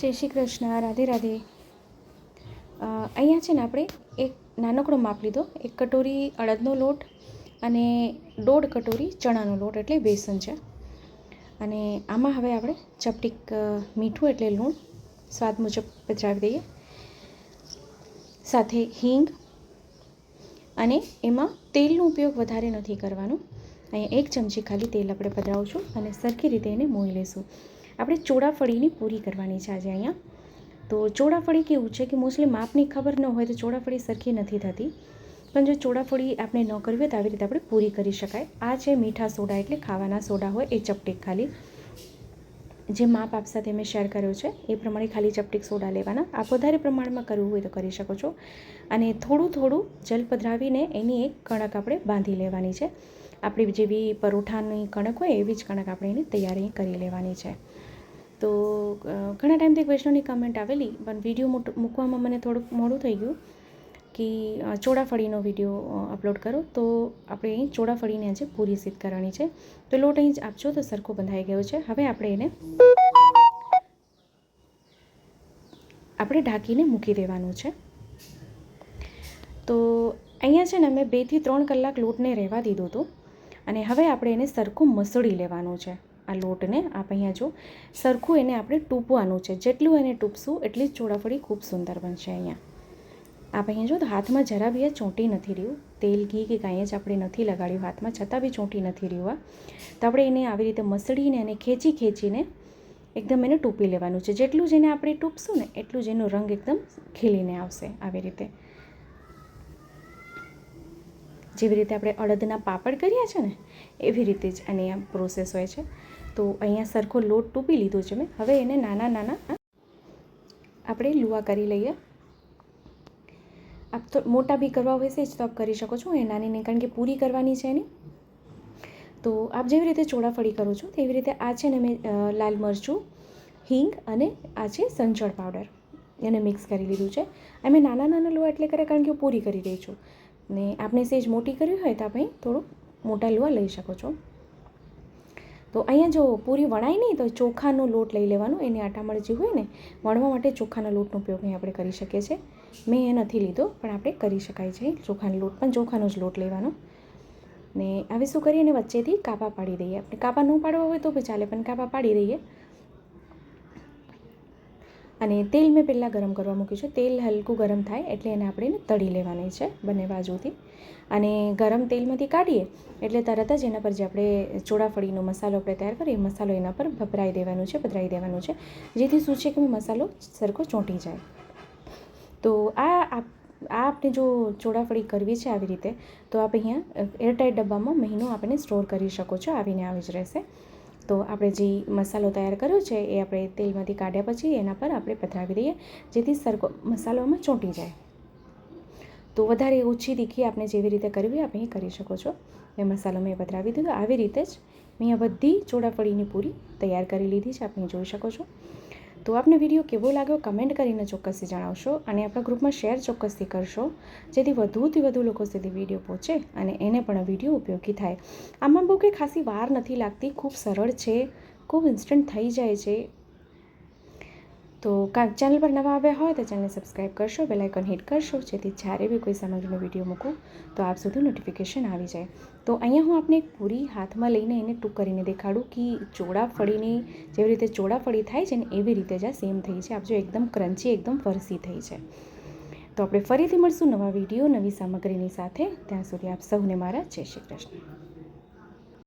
જય શ્રી કૃષ્ણ, રાધે રાધે. અહીંયા છે ને આપણે એક નાનકડો માપ લીધો. એક કટોરી અડદનો લોટ અને દોઢ કટોરી ચણાનો લોટ એટલે બેસન છે. અને આમાં હવે આપણે ચપટીક મીઠું એટલે લૂણ, સ્વાદ મુજબ પધરાવી દઈએ. સાથે હિંગ અને એમાં તેલનો ઉપયોગ વધારે નથી કરવાનો. અહીંયા એક ચમચી ખાલી તેલ આપણે પધરાવશું અને સરખી રીતે એને મોઈ લઈશું આપણે ચોળાફળીની પૂરી કરવાની છે આજે અહીંયા. તો ચોળાફળી કેવું છે કે મોસ્ટલી માપની ખબર ન હોય તો ચોળાફળી સરખી નથી થતી. પણ જો ચોળાફળી આપણે ન કરવી હોય તો આવી રીતે આપણે પૂરી કરી શકાય. આ છે મીઠા સોડા એટલે ખાવાના સોડા હોય એ ચપટીક ખાલી. જે માપ આપ સાથે મેં શેર કર્યો છે એ પ્રમાણે ખાલી ચપટીક સોડા લેવાના. આપ વધારે પ્રમાણમાં કરવું હોય તો કરી શકો છો. અને થોડું થોડું જલ પધરાવીને એની એક કણક આપણે બાંધી લેવાની છે. આપણી જેવી પરોઠાની કણક હોય એવી જ કણક આપણે એની તૈયારી કરી લેવાની છે. તો ઘણા ટાઈમથી વૈષ્ણવની કમેન્ટ આવેલી, પણ વીડિયો મૂકવામાં મને થોડુંક મોડું થઈ ગયું કે ચોડાફળીનો વીડિયો અપલોડ કરો. તો, આપણે અહીં ચોળાફળીને આજે પૂરી સિદ્ધ કરવાની છે. તો લોટ અહીં જ આપજો, તો સરખો બંધાઈ ગયો છે. હવે આપણે એને આપણે ઢાંકીને મૂકી દેવાનું છે. તો, અહીંયા છે ને મેં બેથી ત્રણ કલાક લોટને રહેવા દીધો હતો. અને હવે આપણે એને સરખું મસળી લેવાનું છે. આ લોટને આપ અહીંયા જો સરખું એને આપણે ટૂંપવાનું છે. જેટલું એને ટૂંપશું, એટલી જ ચોળાફળી ખૂબ સુંદર બનશે અહીંયા. આપ અહીંયા જો તો હાથમાં જરા બી આ ચોંટી નથી રહ્યું. તેલ, ઘી કે કાંઈ જ આપણે નથી લગાડ્યું હાથમાં, છતાં બી ચોંટી નથી રહ્યું આ. તો આપણે એને આવી રીતે મસળીને અને ખેંચી ખેંચીને એકદમ એને ટૂંપી લેવાનું છે. જેટલું જ એને આપણે ટૂંપશું ને એટલું જ એનો રંગ એકદમ ખીલીને આવશે આવી રીતે. જેવી રીતે આપણે અડદના પાપડ કર્યા છે ને, એવી રીતે જ આની આ પ્રોસેસ હોય છે. તો અહીંયા સરખો લોટ ટૂંપી લીધો છે મેં. હવે એને નાના નાના આપણે લુવા કરી લઈએ. આપ તો મોટા બી કરવા હોય છે જ તો આપ કરી શકો છો. એ નાની નહીં, કારણ કે પૂરી કરવાની છે એની. તો આપ જેવી રીતે ચોળાફળી કરો છો, તેવી રીતે આ છે ને મેં લાલ મરચું, હિંગ અને આ છે સંચળ પાવડર. એને મિક્સ કરી લીધું છે. અમે નાના નાના લુવા એટલે કરે કારણ કે હું પૂરી કરી રહી છું. ને આપણે સેજ મોટી કરવી હોય તો આપણે થોડુંક મોટા લુવા લઈ શકો છો. તો અહીંયા જો પૂરી વણાય નહીં, તો ચોખાનો લોટ લઈ લેવાનો. એને આટામણ હોય ને, વણવા માટે ચોખાના લોટનો ઉપયોગ અહીં આપણે કરી શકીએ છીએ. મેં એ નથી લીધો, પણ આપણે કરી શકાય છે. ચોખાનો લોટ પણ, ચોખાનો જ લોટ લેવાનો. ને હવે શું કરીએ, એને વચ્ચેથી કાપા પાડી દઈએ. આપણે કાપા ન પાડવા હોય તો બી ચાલે, પણ કાપા પાડી દઈએ. અને તેલ મેં પહેલાં ગરમ કરવા મૂક્યું છે. તેલ હલકું ગરમ થાય એટલે એને આપણે તળી લેવાની છે બંને બાજુથી. અને ગરમ તેલમાંથી કાઢીએ એટલે તરત જ એના પર જે આપણે ચોળાફળીનો મસાલો આપણે તૈયાર કરીએ એ મસાલો એના પર ભભરાઈ દેવાનું છે ભભરાઈ દેવાનું છે. જેથી શું છે કે મસાલો સરખો ચોંટી જાય. તો આ આ આપણે જો ચોળાફળી કરવી છે આવી રીતે, તો આપ અહીંયા એરટાઈટ ડબ્બામાં મહિનો આપણે સ્ટોર કરી શકો છો. આવીને આવી જ રહેશે. તો આપણે જે મસાલો તૈયાર કર્યો છે એ આપણે તેલમાંથી કાઢ્યા પછી એના પર આપણે પધરાવી દઈએ, જેથી સરખો મસાલો આમાં ચોંટી જાય. તો વધારે ઓછી તીખી આપણે જેવી રીતે કરવી આપણે એ કરી શકો છો. એ મસાલો મેં પધરાવી દીધો. આવી રીતે જ મેં આ બધી ચોળાફળીની પૂરી તૈયાર કરી લીધી છે. આપણે જોઈ શકો છો. તો આપને વીડિયો કેવો લાગ્યો કમેન્ટ કરીને ચોક્કસથી જણાવશો અને આપણા ગ્રુપમાં શેર ચોક્કસથી કરશો, જેથી વધુથી વધુ લોકો સુધી વીડિયો પહોંચે અને એને પણ વીડિયો ઉપયોગી થાય. આમાં બહુ કંઈ ખાસી વાર નથી લાગતી, ખૂબ સરળ છે, ખૂબ ઇન્સ્ટન્ટ થઈ જાય છે તો ચેનલ પર નવા આવ્યા હોય તો ચેનલને સબસ્ક્રાઈબ કરશો બેલાઇકન હિટ કરશો, જેથી જ્યારે બી કોઈ સામગ્રીનો વીડિયો મૂકું, તો આપ સુધી નોટિફિકેશન આવી જાય. તો અહીંયા હું આપને એક પૂરી હાથમાં લઈને એને ટૂંક કરીને દેખાડું કે ચોળાફળીની જેવી રીતે ચોળાફળી થાય છે ને એવી રીતે જ આ સેમ થઈ છે. આપજો એકદમ ક્રન્ચી એકદમ ફરસી થઈ છે. તો આપણે ફરીથી મળશું નવા વીડિયો નવી સામગ્રીની સાથે. ત્યાં સુધી આપ સૌને મારા જય શ્રી કૃષ્ણ.